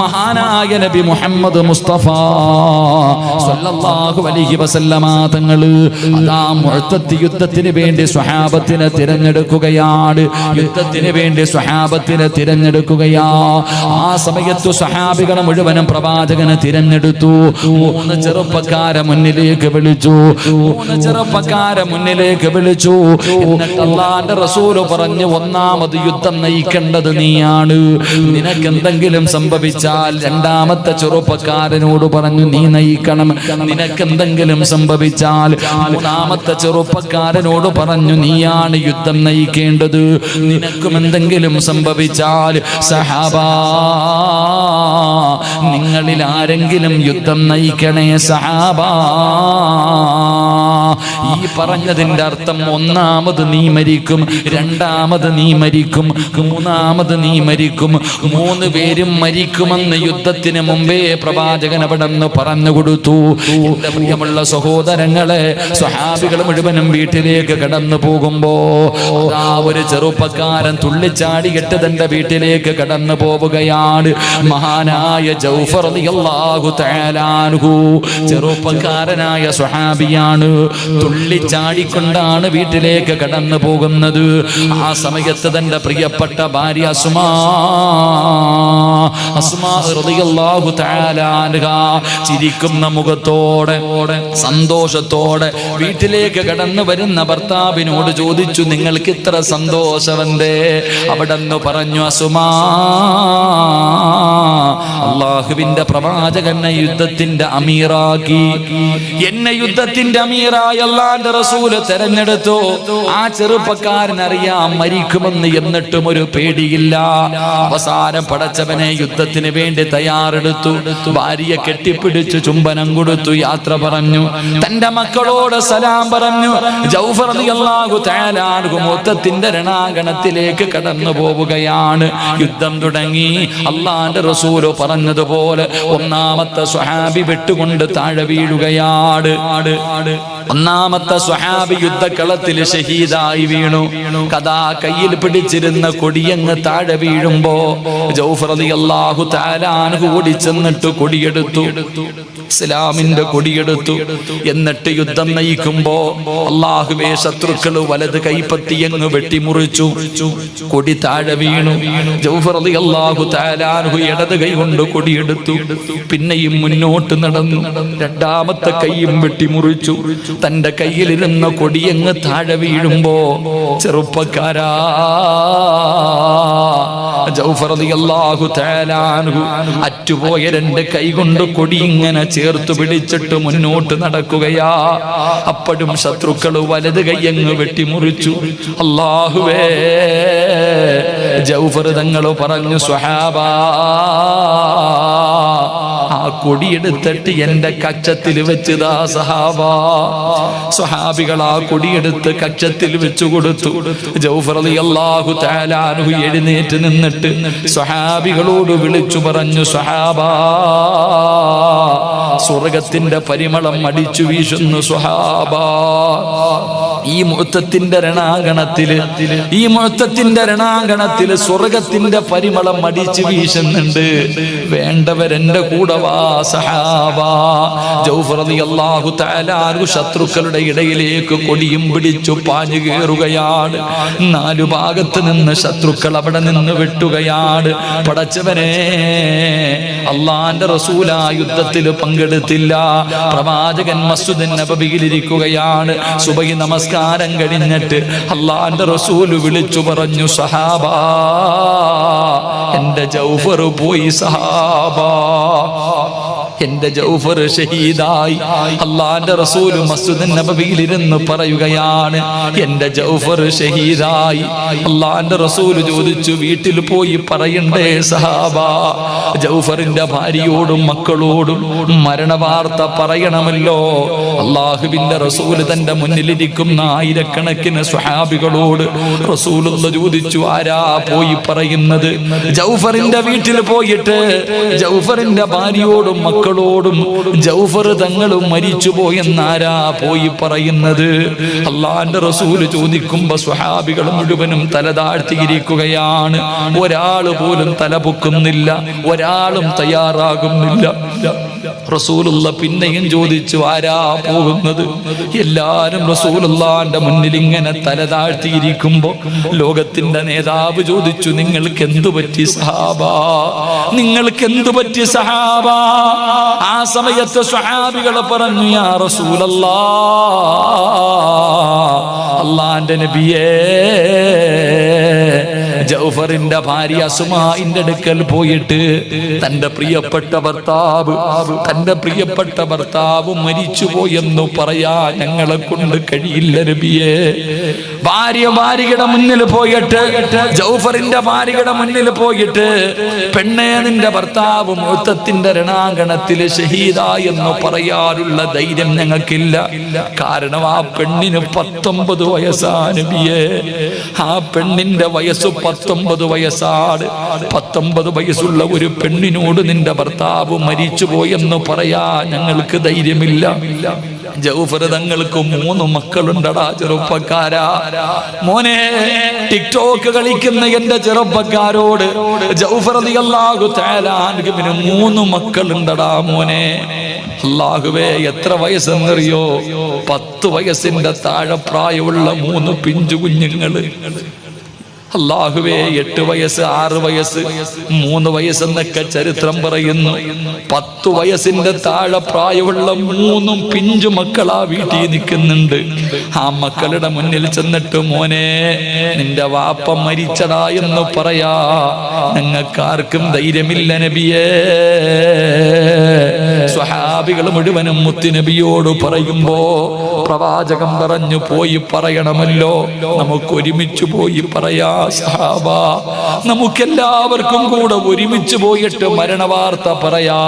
മഹാനായ നബി മുഹമ്മദ് മുസ്തഫ സല്ലല്ലാഹു അലൈഹി വസല്ലമ തങ്ങൾ അതാ മുഅത്തത്ത് യുദ്ധത്തിന് വേണ്ടി സ്വഹാബത്തിനെ തിരഞ്ഞെടുക്കുകയാണ്. യുദ്ധത്തിന് വേണ്ടി സ്വഹാബത്തിനെ തിരഞ്ഞെടുക്കുകയാ. ആ സമയത്ത് സ്വഹാബികളെ മുഴുവനും പ്രവാചകനെ തിരഞ്ഞെടുത്തു. മൂന്ന് ചെറുപ്പക്കാരെ മുന്നിലേക്ക് വിളിച്ചു. മൂന്ന് ചെറുപ്പക്കാരെ മുന്നിലേക്ക് വിളിച്ചു. അള്ളാന്റെ റസൂൽ പറഞ്ഞു ഒന്നാമത് യുദ്ധം നയിക്കേണ്ടത് നീയാണ്. നിനക്ക് എന്തെങ്കിലും സംഭവിച്ചാൽ രണ്ടാമത്തെ ചെറുപ്പക്കാരനോട് പറഞ്ഞു നീ നയിക്കണം. നിനക്ക് എന്തെങ്കിലും സംഭവിച്ചാൽ മൂന്നാമത്തെ ചെറുപ്പക്കാരനോട് പറഞ്ഞു നീയാണ് യുദ്ധം നയിക്കേണ്ടത്. നിനക്കും എന്തെങ്കിലും സംഭവിച്ചാൽ സഹാബാ നിങ്ങളിൽ ആരെങ്കിലും യുദ്ധം നയിക്കണേ സഹാബാ. ഈ പറഞ്ഞതിന്റെ അർത്ഥം ഒന്നാമത് നീ മരിക്കും രണ്ടാമത് നീ മരിക്കും മൂന്നാമത് നീ മരിക്കും മൂന്ന് പേരും മരിക്കുമെന്ന് യുദ്ധത്തിന് മുമ്പേ പ്രവാചകൻ അവിടെ നിന്ന് പറഞ്ഞു കൊടുത്തു. പ്രിയമുള്ള സഹോദരങ്ങളെ സ്വഹാബികൾ മുഴുവനും വീട്ടിലേക്ക് കടന്നു പോകുമ്പോ ആ ഒരു ചെറുപ്പക്കാരൻ തുള്ളിച്ചാടിയിട്ട് തന്റെ വീട്ടിലേക്ക് കടന്നു പോവുകയാണ്. മഹാനായ ജൗഫർ ചെറുപ്പക്കാരനായ സ്വഹാബിയാണ് തുള്ളിച്ചാടിക്കൊണ്ടാണ് വീട്ടിലേക്ക് കടന്നു പോകുന്നത്. ആ സമയത്ത് തന്റെ പ്രിയപ്പെട്ട ഭാര്യ അസുമാ ചിരിക്കുന്ന മുഖത്തോടെ സന്തോഷത്തോടെ വീട്ടിലേക്ക് കടന്നു വരുന്ന ഭർത്താവിനോട് ചോദിച്ചു നിങ്ങൾക്ക് ഇത്ര സന്തോഷമെന്തേ? അവിടെ പറഞ്ഞു അസുമാ അള്ളാഹുവിന്റെ പ്രവാചകനെ യുദ്ധത്തിന്റെ അമീറാക്കി. എന്നെ യുദ്ധത്തിന്റെ അമീറായി അള്ളാന്റെ റസൂൽ തെരഞ്ഞെടുത്തു. ആ ചെറുപ്പക്കാരൻ അറിയാം മരിക്കുമെന്ന് എന്നിട്ടും ഒരു പേടിയില്ല. അവസാനം പടച്ചവനെ യുദ്ധത്തിന് വേണ്ടി തയ്യാറെടുത്തു. ഭാര്യയെ കെട്ടിപ്പിടിച്ച് ചുംബനം കൊടുത്തു യാത്ര പറഞ്ഞു. തന്റെ മക്കളോട് സലാം പറഞ്ഞു. ജൗഫർ മൊത്തത്തിന്റെ രണാങ്കണത്തിലേക്ക് കടന്നു പോവുകയാണ്. യുദ്ധം തുടങ്ങി. അള്ളാന്റെ റസൂൽ പറഞ്ഞതുപോലെ ഒന്നാമത്തെ സ്വഹാബി വെട്ടുകൊണ്ട് താഴെ വീഴുകയാണ്. ഒന്നാമത്തെ സ്വഹാബി യുദ്ധക്കളത്തിൽ ഷഹീദായി വീണു. കഥാ കയ്യിൽ പിടിച്ചിരുന്ന കൊടിയങ്ങ് താഴെ വീഴുമ്പോ ജൗഫർ അള്ളാഹു താലാൻഹു കൂടി ചെന്നിട്ട് കൊടിയെടുത്തു. ഇസ്ലാമിന്റെ കൊടിയെടുത്തു. എന്നിട്ട് യുദ്ധം നയിക്കുമ്പോ അള്ളാഹുവേ ശത്രുക്കൾ വലത് കൈപ്പത്തിയങ്ങ് വെട്ടിമുറിച്ചു. കൊടി താഴെ വീണു. ജൗഫർ അള്ളാഹു താലാൻഹു ഇടത് കൈ കൊണ്ട് കൊടിയെടുത്തു. പിന്നെയും മുന്നോട്ട് നടന്നു. രണ്ടാമത്തെ കൈയും വെട്ടിമുറിച്ചു. തന്റെ കയ്യിലിരുന്ന കൊടിയങ്ങ് താഴെ വീഴുമ്പോ ചെറുപ്പക്കാരാ. അറ്റുപോയ രണ്ട് കൈകൊണ്ട് കൊടി ഇങ്ങനെ ചേർത്ത് പിടിച്ചിട്ട് മുന്നോട്ട് നടക്കുകയാ. അപ്പോഴും ശത്രുക്കൾ വലത് കയ്യങ്ങ് വെട്ടിമുറിച്ചു. അല്ലാഹുവേ ജൗഫർ തങ്ങൾ പറഞ്ഞു സ്വഹാബാ കൊടിയെടുത്തിട്ട് എന്റെ കക്ഷത്തിൽ വെച്ചതാ സഹാബാ. സ്വഹാബികൾ ആ കൊടിയെടുത്ത് കക്ഷത്തിൽ വെച്ചു കൊടുത്തു. ജൗഫർ അള്ളാഹു താലാനു എഴുന്നേറ്റ് നിന്നിട്ട് സ്വഹാബികളോട് വിളിച്ചു പറഞ്ഞു സ്വഹാബാ സ്വർഗത്തിന്റെ പരിമളം അടിച്ചു വീശുന്നു സ്വഹാബാ. ഈ മുഹത്തത്തിന്റെ രണാങ്കണത്തിൽ ഈ മുഹത്തത്തിന്റെ രണാങ്കണത്തിൽ സ്വർഗത്തിന്റെ പരിമളം അടിച്ചു വീശുന്നുണ്ട്. വേണ്ടവരെന്റെ കൂടെ വാ. സഹാബാ ജൗഫർ റളിയല്ലാഹു തആല ശത്രുക്കളുടെ ഇടയിലേക്ക് കൊടിയും പിടിച്ചു പാഞ്ഞു കയറുകയാണ്. നാലു ഭാഗത്ത് നിന്ന് ശത്രുക്കൾ അവിടെ നിന്ന് വെട്ടുകയാണ്. പടച്ചവനെ അള്ളാന്റെ റസൂല യുദ്ധത്തിൽ പങ്കെടുത്തില്ല. പ്രവാചകൻ മസ്ജിദ് നബിയിലിരിക്കുകയാണ് സുബൈ നമസ്കാരം കഴിഞ്ഞിട്ട് അള്ളാന്റെ റസൂൽ വിളിച്ചു പറഞ്ഞു സഹാബ എന്റെ ജൗഫർ പോയി സഹാബാ. എന്റെ ജൗഫർ ഷഹീദായി. അള്ളാന്റെ റസൂൽ മസ്ജിദ് നബവിയിൽ ഇരുന്ന് പറയുകയാണ് എന്റെ ജൗഫർ ഷഹീദായി. അള്ളാന്റെ റസൂൽ ചോദിച്ചു വീട്ടിൽ പോയി പറയണ്ടേ സഹാബ? ജൗഫറിന്റെ ഭാര്യയോടും മക്കളോടും മരണവാർത്ത പറയണമല്ലോ. അള്ളാഹുവിന്റെ റസൂൽ തന്റെ മുന്നിലിരിക്കുന്ന ആയിരക്കണക്കിന് സ്വഹാബികളോട് റസൂലുള്ള ചോദിച്ചു ആരാ പോയി പറയുന്നത്? ജൗഫറിന്റെ വീട്ടിൽ പോയിട്ട് ജൗഫറിന്റെ ഭാര്യയോടും മക്കളോടും മക്കളോടും ജൗഫർ തങ്ങളും മരിച്ചുപോയെന്നാരാ പോയി പറയുന്നത്? അള്ളാന്റെ റസൂൽ ചോദിക്കുമ്പോ സ്വഹാബികൾ മുഴുവനും തല താഴ്ത്തിയിരിക്കുകയാണ്. ഒരാൾ പോലും തല പൊക്കുന്നില്ല. ഒരാളും തയ്യാറാകുന്നില്ല. റസൂലുള്ള പിന്നെയും ചോദിച്ചു ആരാ പോകുന്നത്? എല്ലാരും റസൂലുള്ളാന്റെ മുന്നിൽ ഇങ്ങനെ തല താഴ്ത്തിയിരിക്കുമ്പോ ലോകത്തിന്റെ നേതാവ് ചോദിച്ചു നിങ്ങൾക്ക് എന്തു പറ്റി സഹാബാ? നിങ്ങൾക്ക് എന്തു പറ്റി സഹാബ? ആ സമയത്ത് സ്വഹാബികളെ പറഞ്ഞു യാ റസൂലല്ലാ അള്ളാന്റെ നബിയേ ജൗഫറിന്റെ ഭാര്യ അസുമാന്റെ അടുക്കൽ പോയിട്ട് തന്റെ പ്രിയപ്പെട്ട ഭർത്താവ് തന്റെ പ്രിയപ്പെട്ട ഭർത്താവ് മരിച്ചുപോയെന്നു പറയാ ഞങ്ങളെ കൊണ്ട് കഴിയില്ല നബിയെ ഭാര്യ ഭാര്യയുടെ മുന്നിൽ പോയിട്ട് ജൗഫറിന്റെ ഭാര്യയുടെ മുന്നിൽ പോയിട്ട് പെണ്ണേ നിന്റെ ഭർത്താവ് മൂത്തത്തിന്റെ രണാങ്കണത്തിൽ എന്ന് പറയാനുള്ള ധൈര്യം ഞങ്ങൾക്കില്ല. കാരണം ആ പെണ്ണിന് പത്തൊമ്പത് വയസ്സാണ് നബിയെ. ആ പെണ്ണിന്റെ വയസ്സ് പത്തൊമ്പത് വയസ്സാണ്. പത്തൊമ്പത് വയസ്സുള്ള ഒരു പെണ്ണിനോട് നിന്റെ ഭർത്താവ് മരിച്ചു പോയെന്ന് പറയാ ഞങ്ങൾക്ക് ധൈര്യമില്ല. ജൗഫർ തങ്ങൾക്ക് മൂന്ന് മക്കളുണ്ടടാ ചെറുപ്പക്കാരാ. മോനെ ടിക്ടോക്ക് കളിക്കുന്ന എന്റെ ചെറുപ്പക്കാരോട് താലാൻകിന് മൂന്ന് മക്കളുണ്ടടാ മോനെ. അല്ലാഹുവേ എത്ര വയസ്സെന്നറിയോ പത്ത് വയസ്സിന്റെ താഴെ പ്രായമുള്ള മൂന്ന് പിഞ്ചു കുഞ്ഞുങ്ങൾ. അള്ളാഹുവേ എട്ട് വയസ്സ് ആറ് വയസ്സ് മൂന്ന് വയസ്സെന്നൊക്കെ ചരിത്രം പറയുന്നു. പത്ത് വയസ്സിന്റെ താഴെ പ്രായമുള്ള മൂന്നും പിഞ്ചു മക്കളാ വീട്ടിൽ നിൽക്കുന്നുണ്ട്. ആ മക്കളുടെ മുന്നിൽ ചെന്നിട്ട് മോനെ നിന്റെ വാപ്പ മരിച്ചടാ എന്ന് പറയാ. ഞങ്ങൾക്കാർക്കും ധൈര്യമില്ല നബിയേ. സ്വഹാബികൾ മുഴുവനും മുത്തുനബിയോട് പറയുമ്പോ പ്രവാചകം പറഞ്ഞു പോയി പറയണമല്ലോ. നമുക്ക് ഒരുമിച്ച് പോയി പറയാ സഹാബ നമുക്കെല്ലാവർക്കും കൂടെ ഒരുമിച്ച് പോയിട്ട് മരണവാർത്ത പറയാ.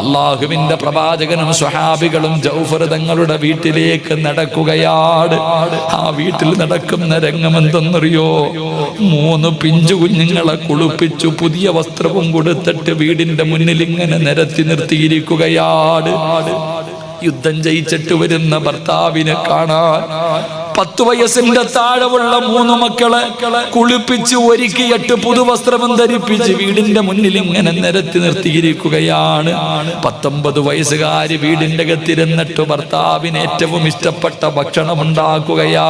അള്ളാഹുവിന്റെ പ്രവാചകനും സ്വഹാബികളും ജൗഫർ തങ്ങളുടെ വീട്ടിലേക്ക് നടക്കുകയാണ്. ആ വീട്ടിൽ നടക്കുന്ന രംഗം എന്തെന്നറിയോ മൂന്ന് പിഞ്ചു കുഞ്ഞുങ്ങളെ കുളിപ്പിച്ചു പുതിയ വസ്ത്രവും കൊടുത്തിട്ട് വീടിന്റെ മുന്നിൽ ഇങ്ങനെ നിരത്തി നിർത്തിയിരിക്കുകയാണ് യുദ്ധം ജയിച്ചിട്ട് വരുന്ന ഭർത്താവിനെ കാണാൻ പത്തു വയസ്സിന്റെ താഴെയുള്ള മൂന്ന് മക്കളെ കുളിപ്പിച്ച് ഒരുക്കി എട്ട് പുതുവസ്ത്രം ധരിപ്പിച്ച് വീടിന്റെ മുന്നിൽ ഇങ്ങനെ നിരത്തി നിർത്തിയിരിക്കുകയാണ്. പത്തൊമ്പത് വയസ്സുകാര് വീടിന്റെ അകത്തിരുന്നിട്ട് ഭർത്താവിന് ഏറ്റവും ഇഷ്ടപ്പെട്ട ഭക്ഷണം ഉണ്ടാക്കുകയാ.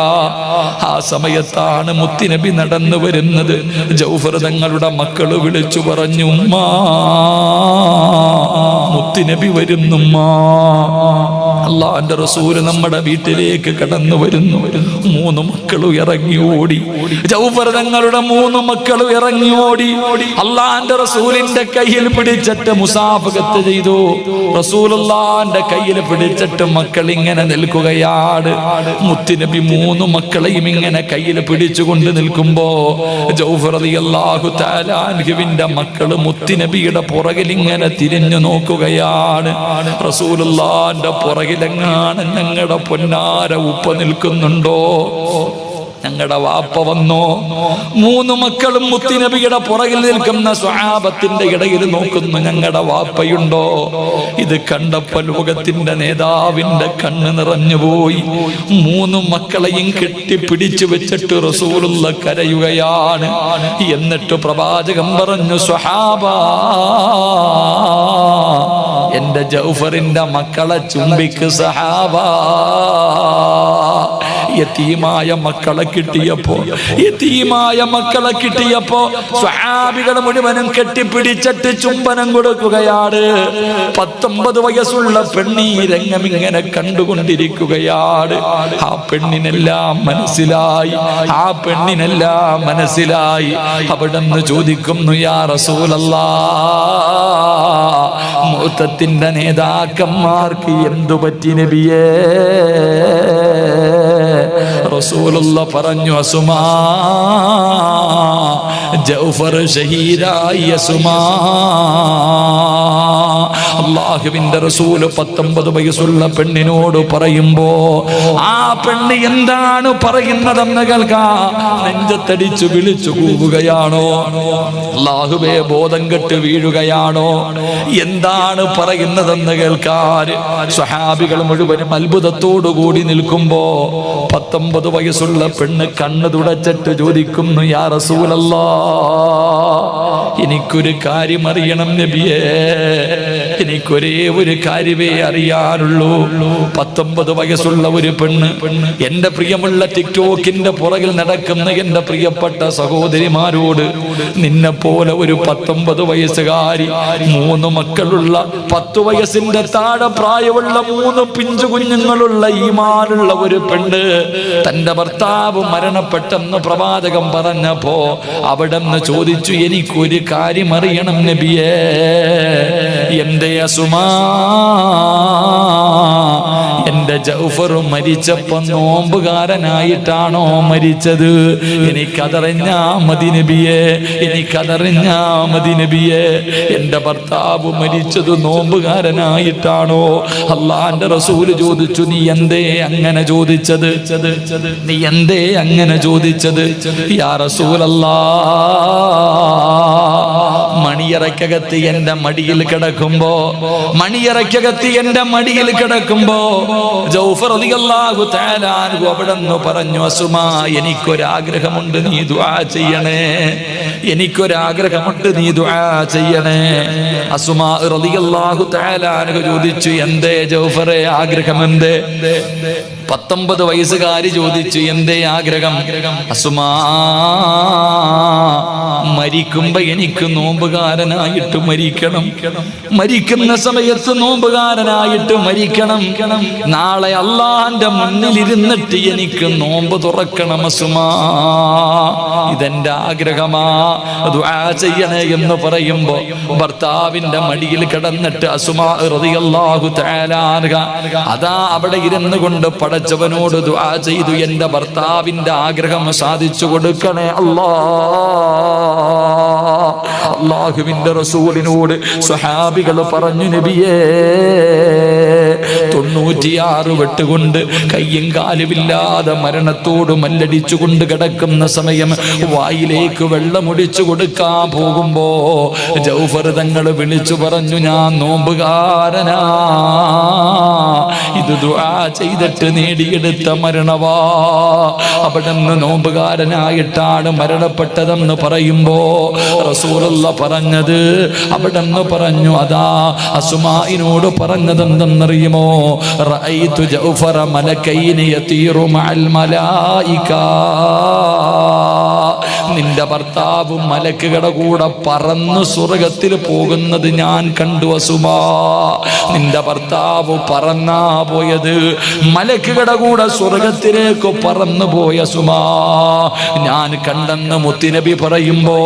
ആ സമയത്താണ് മുത്തിനബി നടന്നു വരുന്നത്. ജൗഫർ തങ്ങളുടെ വിളിച്ചു പറഞ്ഞു ഉമ്മാ മുത്തിനബി വരുന്നുമ്മാ. അള്ളാന്റെ റസൂൽ നമ്മുടെ വീട്ടിലേക്ക് കടന്നു വരുന്നു. മൂന്ന് മക്കളും ഇറങ്ങി ഓടി. ജൗഫർ തങ്ങളുടെ മൂന്ന് മക്കളും ഇറങ്ങി ഓടി. അള്ളാന്റെ റസൂലിന്റെ കയ്യിൽ പിടിച്ചിട്ട് മുസാഫകത്ത് ചെയ്തു. റസൂലുള്ളാന്റെ കയ്യിൽ പിടിച്ചിട്ട് മക്കൾ ഇങ്ങനെ നിൽക്കുകയാണ്. മുത്തുനബി മൂന്ന് മക്കളെയും ഇങ്ങനെ കയ്യിൽ പിടിച്ചുകൊണ്ട് നിൽക്കുമ്പോ ജൗഫർ അള്ളാഹു താലാൻഹുവിന്റെ മക്കൾ മുത്തുനബിയുടെ പുറകിൽ ഇങ്ങനെ തിരിഞ്ഞു നോക്കുകയാണ്. റസൂലുള്ളാന്റെ പുറകിലെങ്ങാണ് ഞങ്ങളുടെ പൊന്നാര ഉപ്പ നിൽക്കുന്നുണ്ടോ? ഞങ്ങളുടെ വാപ്പ വന്നു. മൂന്ന് മക്കളും മുത്തിനബിയുടെ പുറകിൽ നിൽക്കുന്ന സ്വഹാബത്തിന്റെ ഇടയിൽ നോക്കുന്നു ഞങ്ങളുടെ വാപ്പയുണ്ടോ? ഇത് കണ്ടപ്പോൾ ലോകത്തിന്റെ നേതാവിന്റെ കണ്ണ് നിറഞ്ഞുപോയി മൂന്ന് മക്കളെയും കെട്ടിപ്പിടിച്ചു വെച്ചിട്ട് റസൂലുള്ള കരയുകയാണ്. എന്നിട്ട് പ്രവാചകം പറഞ്ഞു സ്വഹാബ എന്റെ ജൗഫറിന്റെ മക്കളെ ചുംബിക്ക് സഹാബ യതീമായ മക്കളെ കിട്ടിയപ്പോ യത്തീമായ മക്കളെ കിട്ടിയപ്പോ സ്വഹാബികൾ മുഴുവനും കെട്ടിപ്പിടിച്ചിട്ട് ചുംബനം കൊടുക്കുകയാണ്. പത്തൊമ്പത് വയസ്സുള്ള പെണ്ണീ രംഗം ഇങ്ങനെ കണ്ടുകൊണ്ടിരിക്കുകയാണ്. ആ പെണ്ണിനെല്ലാം മനസ്സിലായി ആ പെണ്ണിനെല്ലാം മനസ്സിലായി. അവിടെ നിന്ന് ചോദിക്കുന്നു യാ റസൂലല്ലാ മൂത്തത്തിന്റെ നേതാക്കന്മാർക്ക് എന്തു പറ്റി നബിയേ? റസൂലുള്ള പറഞ്ഞു അസുമാ ജൗഫർ ഷഹീദായി അസുമാ. അള്ളാഹുവിന്റെ റസൂൽ പത്തൊമ്പത് വയസ്സുള്ള പെണ്ണിനോട് പറയുമ്പോ ആ പെണ്ണ് എന്താണ് പറയുന്നതെന്ന് കേൾക്കാ. നെഞ്ചത്തടിച്ചു വിളിച്ചു കൂവുകയാണോ? അള്ളാഹുവേ ബോധം കെട്ട് വീഴുകയാണോ? എന്താണ് പറയുന്നതെന്ന് കേൾക്കാൻ സ്വഹാബികൾ മുഴുവനും അത്ഭുതത്തോടു കൂടി നിൽക്കുമ്പോ പത്തൊമ്പത് വയസ്സുള്ള പെണ്ണ് കണ്ണ് തുടച്ചിട്ട് ചോദിക്കുന്നു യാ റസൂലല്ലാ എനിക്കൊരു കാര്യം അറിയണം നബിയേ. എനിക്കൊരേ ഒരു കാര്യമേ അറിയാറുള്ളൂ പത്തൊമ്പത് വയസ്സുള്ള ഒരു പെണ്ണ് എന്റെ പ്രിയമുള്ള ടിക്ടോക്കിന്റെ പുറകിൽ നടക്കുന്ന എന്റെ പ്രിയപ്പെട്ട സഹോദരിമാരോട് നിന്നെ പോലെ ഒരു പത്തൊമ്പത് വയസ്സുകാരി മൂന്ന് മക്കളുള്ള പത്തു വയസ്സിന്റെ താഴെ പ്രായമുള്ള മൂന്ന് പിഞ്ചു കുഞ്ഞുങ്ങളുള്ള ഈ മാറുള്ള ഒരു പെണ്ണ് തന്റെ ഭർത്താവ് മരണപ്പെട്ടെന്ന് പ്രവാചകം പറഞ്ഞപ്പോ അവിടെ നിന്ന് ചോദിച്ചു എനിക്കൊരു കാര്യം അറിയണം നബിയേ. എന്റെ അസുമാ എന്റെ ജൗഫർ മരിച്ചപ്പോ നോമ്പുകാരനായിട്ടാണോ മരിച്ചത്? എനിക്കതറിഞ്ഞാ മതി നബിയെ എനിക്കതറിഞ്ഞാ മതി നബിയെ. എന്റെ ഭർത്താവ് മരിച്ചത് നോമ്പുകാരനായിട്ടാണോ? അള്ളാന്റെ റസൂൽ ചോദിച്ചു നീ എന്തേ അങ്ങനെ ചോദിച്ചത്? നീ എന്തേ അങ്ങനെ ചോദിച്ചത്? യാ റസൂലല്ലാ മണിയറയ്ക്കകത്ത് എന്റെ മടിയിൽ കിടക്കുമ്പോ മണിയറയ്ക്കകത്ത് എന്റെ മടിയിൽ കിടക്കുമ്പോ ജൗഫർ റളിയല്ലാഹു തആല അൻഹു അവിടെന്ന് പറഞ്ഞു അസുമ എനിക്കൊരാഗ്രഹമുണ്ട് നീ ദുആ ചെയ്യണേ. എനിക്കൊരാഗ്രഹമുണ്ട് നീ ദുആ ചെയ്യണേ. അസുമ റളിയല്ലാഹു അൻഹു ചോദിച്ചു എന്തേ ജൗഫറെ ആഗ്രഹം എന്തേ പത്തൊമ്പത് വയസ്സുകാരി ചോദിച്ചു എന്തേ ആഗ്രഹം? അസുമാ മരിക്കുമ്പോ എനിക്ക് നോമ്പുകാരനായിട്ട് മരിക്കണം. മരിക്കുന്ന സമയത്ത് നോമ്പുകാരനായിട്ട് മരിക്കണം. നാളെ അള്ളാന്റെ മുന്നിലിരുന്നിട്ട് എനിക്ക് നോമ്പ് തുറക്കണം അസുമാ. ഇതെന്റെ ആഗ്രഹമാ. അത് ആ ചെയ്യണേ എന്ന് പറയുമ്പോ ഭർത്താവിന്റെ മടിയിൽ കിടന്നിട്ട് അസുമാ ഹൃദയല്ലാഹു അൻഹ അതാ അവിടെ ഇരുന്നു കൊണ്ട് പടച്ചവനോട് ദുആ ചെയ്തു. എന്റെ ഭർത്താവിന്റെ ആഗ്രഹം സാധിച്ചു കൊടുക്കണേ അല്ലാ. അള്ളാഹുവിന്റെ റസൂലിനോട് സ്വഹാബികൾ പറഞ്ഞു നബിയേ തൊണ്ണൂറ്റിയാറ് വെട്ടുകൊണ്ട് കയ്യും കാലുമില്ലാതെ മരണത്തോട് മല്ലടിച്ചുകൊണ്ട് കിടക്കുന്ന സമയം വായിലേക്ക് വെള്ളമൊടിച്ചു കൊടുക്കാൻ പോകുമ്പോ ജൗഫർ തങ്ങൾ വിളിച്ചു പറഞ്ഞു ഞാൻ നോമ്പുകാരനാ. ഇത് ദുആ ചെയ്തിട്ട് നേടിയെടുത്ത മരണവാ. അവിടെ നിന്ന് നോമ്പുകാരനായിട്ടാണ് മരണപ്പെട്ടതെന്ന് പറയുമ്പോ റസൂലുള്ള പറഞ്ഞത്. അവിടെ നിന്ന് പറഞ്ഞു അതാ അസുമായിനോട് പറഞ്ഞത് എന്തെന്നറിയുമോ റഅയ്തു ജൗഫറ മലക്കൈനി യതീറു മഅൽ മലായിക നിന്റെ ഭർത്താവ് മലക്കുകളുടെ കൂടെ പറന്ന് സ്വർഗത്തിൽ പോകുന്നത് ഞാൻ കണ്ടു അസുമാ. നിന്റെ ഭർത്താവ് പറന്നാ പോയത്. മലക്കുകളുടെ കൂടെ സ്വർഗത്തിലേക്ക് പറന്നു പോയ സുമാ ഞാൻ കണ്ടെന്ന് മുത്തിനബി പറയുമ്പോ